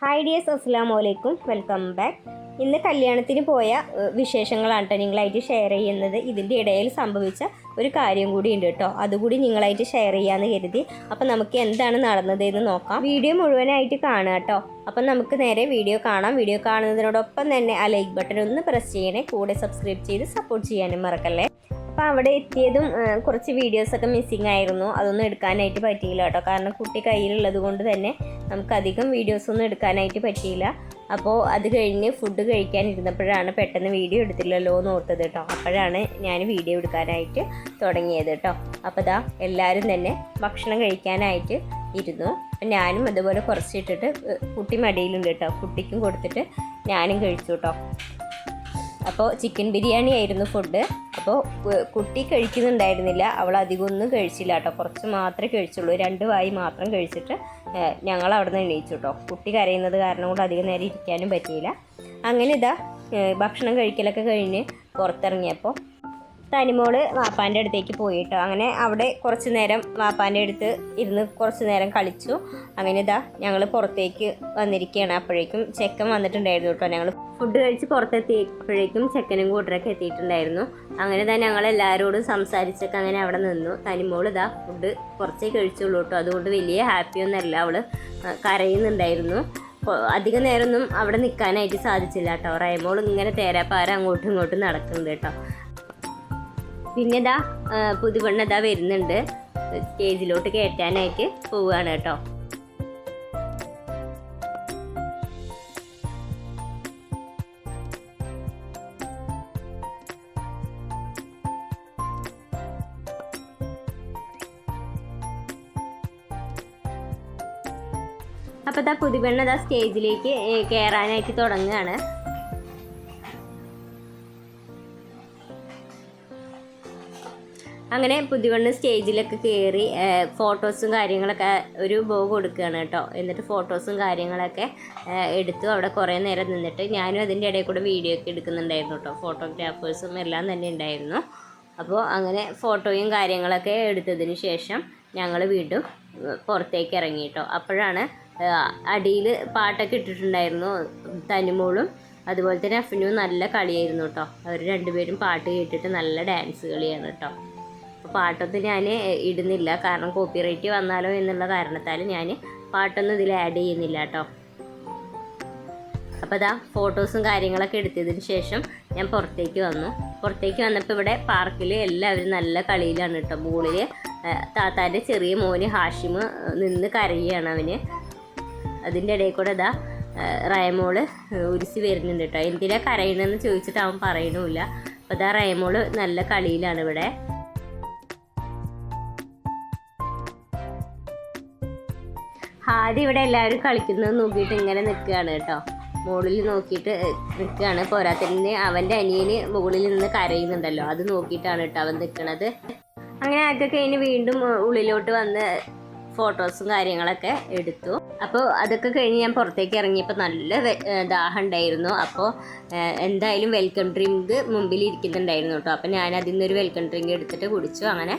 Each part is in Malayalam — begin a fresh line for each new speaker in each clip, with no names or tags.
ഹായ് ഡിയേഴ്സ് അസ്സാം വലൈക്കും വെൽക്കം ബാക്ക് ഇന്ന് കല്യാണത്തിന് പോയ വിശേഷങ്ങളാണ് കേട്ടോ നിങ്ങളായിട്ട് ഷെയർ ചെയ്യുന്നത്. ഇതിന്റെ ഇടയിൽ സംഭവിച്ച ഒരു കാര്യം കൂടി ഉണ്ട് കേട്ടോ അതുകൂടി നിങ്ങളായിട്ട് ഷെയർ ചെയ്യാമെന്ന് കരുതി. അപ്പം നമുക്ക് എന്താണ് നടന്നത് എന്ന് നോക്കാം. വീഡിയോ മുഴുവനായിട്ട് കാണുക കേട്ടോ അപ്പം നമുക്ക് നേരെ വീഡിയോ കാണാം. വീഡിയോ കാണുന്നതിനോടൊപ്പം തന്നെ ആ ലൈക്ക് ബട്ടൺ ഒന്ന് പ്രസ് ചെയ്യണേ. കൂടെ സബ്സ്ക്രൈബ് ചെയ്ത് സപ്പോർട്ട് ചെയ്യാനും മറക്കല്ലേ. അപ്പോൾ അവിടെ എത്തിയതും കുറച്ച് വീഡിയോസൊക്കെ മിസ്സിങ് ആയിരുന്നു. അതൊന്നും എടുക്കാനായിട്ട് പറ്റിയില്ല കേട്ടോ. കാരണം കുട്ടി കയ്യിലുള്ളത് കൊണ്ട് തന്നെ നമുക്ക് അധികം വീഡിയോസൊന്നും എടുക്കാനായിട്ട് പറ്റിയില്ല. അപ്പോൾ അത് കഴിഞ്ഞ് ഫുഡ് കഴിക്കാനിരുന്നപ്പോഴാണ് പെട്ടെന്ന് വീഡിയോ എടുത്തില്ലല്ലോ എന്ന് ഓർത്തത് കേട്ടോ. അപ്പോഴാണ് ഞാൻ വീഡിയോ എടുക്കാനായിട്ട് തുടങ്ങിയത് കേട്ടോ. അപ്പോൾ ദാ എല്ലാവരും തന്നെ ഭക്ഷണം കഴിക്കാനായിട്ട് ഇരുന്നു. ഞാനും അതുപോലെ കുറച്ചിട്ടിട്ട് കുട്ടി മടിയിലുണ്ട് കേട്ടോ. കുട്ടിക്കും കൊടുത്തിട്ട് ഞാനും കഴിച്ചു കേട്ടോ. അപ്പോൾ ചിക്കൻ ബിരിയാണി ആയിരുന്നു ഫുഡ് അപ്പോൾ കുട്ടി കഴിക്കുന്നുണ്ടായിരുന്നില്ല. അവൾ അധികം ഒന്നും കഴിച്ചില്ല കേട്ടോ. കുറച്ച് മാത്രമേ കഴിച്ചുള്ളൂ. രണ്ട് വായി മാത്രം കഴിച്ചിട്ട് ഞങ്ങൾ അവിടെ നിന്ന് എണീച്ചു കേട്ടോ കുട്ടി കരയുന്നത് കാരണം കൊണ്ട് അധികം നേരം ഇരിക്കാനും പറ്റിയില്ല. അങ്ങനെ ഇതാ ഭക്ഷണം കഴിക്കലൊക്കെ കഴിഞ്ഞ് പുറത്തിറങ്ങിയപ്പോൾ തനിമോൾ വാപ്പാന്റെ അടുത്തേക്ക് പോയിട്ടോ. അങ്ങനെ അവിടെ കുറച്ച് നേരം വാപ്പാന്റെ അടുത്ത് ഇരുന്ന് കുറച്ച് നേരം കളിച്ചു. അങ്ങനെ ഇതാ ഞങ്ങൾ പുറത്തേക്ക് വന്നിരിക്കുകയാണ്. അപ്പോഴേക്കും ചെക്കൻ വന്നിട്ടുണ്ടായിരുന്നു കേട്ടോ. ഞങ്ങൾ ഫുഡ് കഴിച്ച് പുറത്തെത്തിയപ്പോഴേക്കും ചെക്കനും കൂട്ടരൊക്കെ എത്തിയിട്ടുണ്ടായിരുന്നു. അങ്ങനെ തന്നെ ഞങ്ങൾ എല്ലാവരോടും സംസാരിച്ചൊക്കെ അങ്ങനെ അവിടെ നിന്നു. തനിമോൾ ഇതാ ഫുഡ് കുറച്ചേ കഴിച്ചുള്ളൂ കേട്ടോ. അതുകൊണ്ട് വലിയ ഹാപ്പി ഹാപ്പിയൊന്നുമല്ല അവൾ കരയുന്നുണ്ടായിരുന്നു. അധിക നേരമൊന്നും അവിടെ നിൽക്കാനായിട്ട് സാധിച്ചില്ല കേട്ടോ. റൈമോൾ ഇങ്ങനെ തേരാപ്പാര അങ്ങോട്ടും ഇങ്ങോട്ടും നടക്കുന്നുണ്ട് കേട്ടോ. പിന്നെ ഇതാ പുതുവണ്ണ ഇതാ വരുന്നുണ്ട്. സ്റ്റേജിലോട്ട് കയറ്റാനായിട്ട് പോവുകയാണ് കേട്ടോ. അപ്പോൾ ഇതാ പുതുവെണ്ണ ഇതാ സ്റ്റേജിലേക്ക് കയറാനായിട്ട് തുടങ്ങുകയാണ്. അങ്ങനെ പുതിവണ്ണ് സ്റ്റേജിലൊക്കെ കയറി ഫോട്ടോസും കാര്യങ്ങളൊക്കെ ഒരു ബോ കൊടുക്കുകയാണ് കേട്ടോ. എന്നിട്ട് ഫോട്ടോസും കാര്യങ്ങളൊക്കെ എടുത്തു അവിടെ കുറേ നേരം നിന്നിട്ട് ഞാനും അതിന്റെ ഇടയിൽ കൂടെ വീഡിയോ ഒക്കെ എടുക്കുന്നുണ്ടായിരുന്നു കേട്ടോ. ഫോട്ടോഗ്രാഫേഴ്സും എല്ലാം തന്നെ ഉണ്ടായിരുന്നു. അപ്പോൾ അങ്ങനെ ഫോട്ടോയും കാര്യങ്ങളൊക്കെ എടുത്തതിന് ശേഷം ഞങ്ങൾ വീണ്ടും പുറത്തേക്ക് ഇറങ്ങി കേട്ടോ. അപ്പോഴാണ് അടിയിൽ പാട്ടൊക്കെ ഇട്ടിട്ടുണ്ടായിരുന്നു തനിമോളും അതുപോലെ തന്നെ അഫിനും നല്ല കളിയായിരുന്നു കേട്ടോ. അവർ രണ്ടുപേരും പാട്ട് കേട്ടിട്ട് നല്ല ഡാൻസ് കളിയാണ് കേട്ടോ. പാട്ടൊന്നും ഞാൻ ഇടുന്നില്ല. കാരണം കോപ്പിറൈറ്റ് വന്നാലോ എന്നുള്ള കാരണത്താൽ ഞാൻ പാട്ടൊന്നും ഇതിൽ ആഡ് ചെയ്യുന്നില്ല കേട്ടോ അപ്പോൾ അതാ ഫോട്ടോസും കാര്യങ്ങളൊക്കെ എടുത്തതിന് ശേഷം ഞാൻ പുറത്തേക്ക് വന്നു. പുറത്തേക്ക് വന്നപ്പോൾ ഇവിടെ പാർക്കിൽ എല്ലാവരും നല്ല കളിയിലാണ് കേട്ടോ ബോളിൽ താത്താന്റെ ചെറിയ മോന് ഹാഷിമ് നിന്ന് കരയുകയാണ് അവന്. അതിന്റെ ഇടയിൽ കൂടെ ഇതാ റയമോൾ ഉരുസി വരുന്നുണ്ട് കേട്ടോ എന്തിനാ കരയണമെന്ന് ചോദിച്ചിട്ട് അവൻ പറയണമില്ല. അപ്പോൾ ഇതാ റയമോൾ നല്ല കളിയിലാണ് ഇവിടെ. ആദ്യം ഇവിടെ എല്ലാവരും കളിക്കുന്നത് നോക്കിയിട്ട് ഇങ്ങനെ നിൽക്കുകയാണ് കേട്ടോ. മുകളിൽ നോക്കിയിട്ട് നിൽക്കുകയാണ്. പോരാത്തതിന് അവന്റെ അനിയന് മുകളിൽ നിന്ന് കരയുന്നുണ്ടല്ലോ. അത് നോക്കിയിട്ടാണ് കേട്ടോ അവൻ നിൽക്കണത്. അങ്ങനെ അതൊക്കെ കഴിഞ്ഞ് വീണ്ടും ഉള്ളിലോട്ട് വന്ന് ഫോട്ടോസും കാര്യങ്ങളൊക്കെ എടുത്തു. അപ്പോൾ അതൊക്കെ കഴിഞ്ഞ് ഞാൻ പുറത്തേക്ക് ഇറങ്ങിയപ്പോൾ നല്ല ദാഹം ഉണ്ടായിരുന്നു. അപ്പോൾ എന്തായാലും വെൽക്കം ഡ്രിങ്ക് മുമ്പിൽ ഇരിക്കുന്നുണ്ടായിരുന്നു കേട്ടോ. അപ്പോൾ ഞാൻ അതിൽ നിന്നൊരു വെൽക്കം ഡ്രിങ്ക് എടുത്തിട്ട് കുടിച്ചു. അങ്ങനെ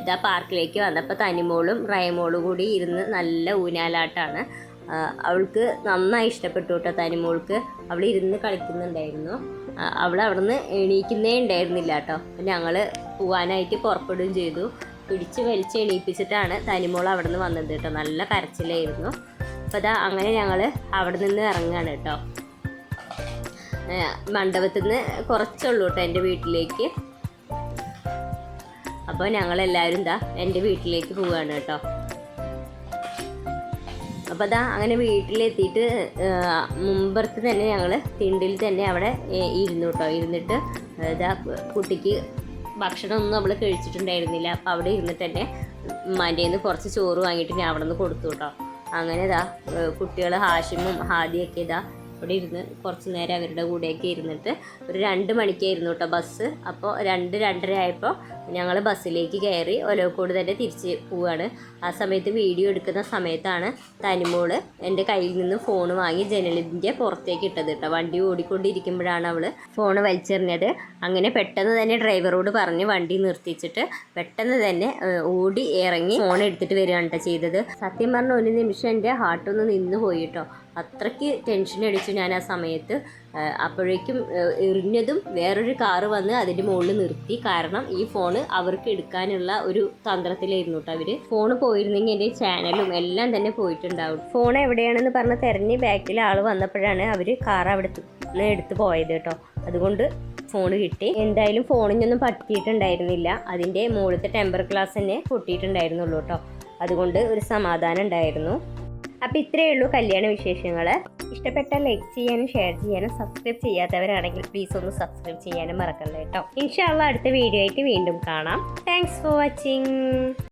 ഇതാ പാർക്കിലേക്ക് വന്നപ്പോൾ തനിമോളും റയമോളും കൂടി ഇരുന്ന് നല്ല ഊനാലാട്ടാണ് അവൾക്ക് നന്നായി ഇഷ്ടപ്പെട്ടു കേട്ടോ തനിമോൾക്ക്. അവൾ ഇരുന്ന് കളിക്കുന്നുണ്ടായിരുന്നു. അവൾ അവിടെ നിന്ന് എണീക്കുന്നേ ഉണ്ടായിരുന്നില്ല കേട്ടോ. ഞങ്ങൾ പോകാനായിട്ട് പുറപ്പെടുകയും ചെയ്തു. പിടിച്ച് വലിച്ച് എണീപ്പിച്ചിട്ടാണ് തനിമോൾ അവിടെ നിന്ന് വന്നത് കേട്ടോ. നല്ല കരച്ചിലായിരുന്നു. അപ്പോൾ അതാ അങ്ങനെ ഞങ്ങൾ അവിടെ നിന്ന് ഇറങ്ങുകയാണ് കേട്ടോ. മണ്ഡപത്തിൽ നിന്ന് കുറച്ചുള്ളൂ കേട്ടോ എന്റെ വീട്ടിലേക്ക്. അപ്പോൾ ഞങ്ങളെല്ലാവരും ഇതാ എന്റെ വീട്ടിലേക്ക് പോവുകയാണ് കേട്ടോ. അപ്പോൾ അതാ അങ്ങനെ വീട്ടിലെത്തിയിട്ട് മുമ്പർത്ത് തന്നെ ഞങ്ങൾ തിണ്ടിൽ തന്നെ അവിടെ ഇരുന്നു കേട്ടോ. ഇരുന്നിട്ട് ഇതാ കുട്ടിക്ക് ഭക്ഷണമൊന്നും നമ്മൾ കഴിച്ചിട്ടുണ്ടായിരുന്നില്ല. അപ്പോൾ അവിടെ ഇരുന്നിട്ട് തന്നെ ഉമ്മാന്റെ നിന്ന് കുറച്ച് ചോറ് വാങ്ങിയിട്ട് ഞാൻ അവിടെ നിന്ന് കൊടുത്തു കേട്ടോ. അങ്ങനെ ഇതാ കുട്ടികൾ ഹാഷിമും ഹാദിയൊക്കെ ഇതാ ഇവിടെ ഇരുന്ന് കുറച്ച് നേരം അവരുടെ കൂടെയൊക്കെ ഇരുന്നിട്ട് ഒരു രണ്ട് മണിക്കായിരുന്നു കേട്ടോ ബസ്. അപ്പോൾ രണ്ട് രണ്ടര ആയപ്പോൾ ഞങ്ങൾ ബസ്സിലേക്ക് കയറി ഒലവക്കോട് തന്നെ തിരിച്ച് പോവുകയാണ് ആ സമയത്ത് വീഡിയോ എടുക്കുന്ന സമയത്താണ് തനിമോൾ എന്റെ കയ്യിൽ നിന്ന് ഫോൺ വാങ്ങി ജനലിന്റെ പുറത്തേക്ക് ഇട്ടത് കേട്ടോ. വണ്ടി ഓടിക്കൊണ്ടിരിക്കുമ്പോഴാണ് അവൾ ഫോൺ വലിച്ചെറിഞ്ഞത്. അങ്ങനെ പെട്ടെന്ന് തന്നെ ഡ്രൈവറോട് പറഞ്ഞ് വണ്ടി നിർത്തിച്ചിട്ട് പെട്ടെന്ന് തന്നെ ഓടി ഇറങ്ങി ഫോൺ എടുത്തിട്ട് വരികയാണ് കേട്ടോ ചെയ്തത്. സത്യം പറഞ്ഞ ഒരു നിമിഷം എന്റെ ഹാർട്ടൊന്ന് നിന്ന് പോയി കേട്ടോ. അത്രയ്ക്ക് ടെൻഷൻ അടിച്ചു ഞാൻ ആ സമയത്ത്. അപ്പോഴേക്കും എറിഞ്ഞതും വേറൊരു കാറ് വന്ന് അതിന്റെ മുകളിൽ നിർത്തി. കാരണം ഈ ഫോണ് അവർക്ക് എടുക്കാനുള്ള ഒരു തന്ത്രത്തിലായിരുന്നു കേട്ടോ അവർ ഫോൺ പോയിരുന്നെങ്കിൽ എന്റെ ചാനലും എല്ലാം തന്നെ പോയിട്ടുണ്ടാവും. ഫോൺ എവിടെയാണെന്ന് പറഞ്ഞ് തിരഞ്ഞ് ബാക്കിൽ ആൾ വന്നപ്പോഴാണ് അവർ കാർ അവിടെ നിന്ന് എടുത്ത് പോയത് കേട്ടോ അതുകൊണ്ട് ഫോൺ കിട്ടി. എന്തായാലും ഫോണിനൊന്നും പറ്റിയിട്ടുണ്ടായിരുന്നില്ല. അതിന്റെ മുകളിലത്തെ ടെമ്പർ ഗ്ലാസ് തന്നെ പൊട്ടിയിട്ടുണ്ടായിരുന്നുള്ളൂ കേട്ടോ അതുകൊണ്ട് ഒരു സമാധാനം ഉണ്ടായിരുന്നു. അപ്പോൾ ഇത്രയേ ഉള്ളൂ കല്യാണ വിശേഷങ്ങൾ ഇഷ്ടപ്പെട്ടാൽ ലൈക്ക് ചെയ്യാനും ഷെയർ ചെയ്യാനും സബ്സ്ക്രൈബ് ചെയ്യാത്തവരാണെങ്കിൽ പ്ലീസ് ഒന്ന് സബ്സ്ക്രൈബ് ചെയ്യാനും മറക്കല്ലേ കേട്ടോ ഇൻഷാല്ല അടുത്ത വീഡിയോ ആയിട്ട് വീണ്ടും കാണാം. Thanks for watching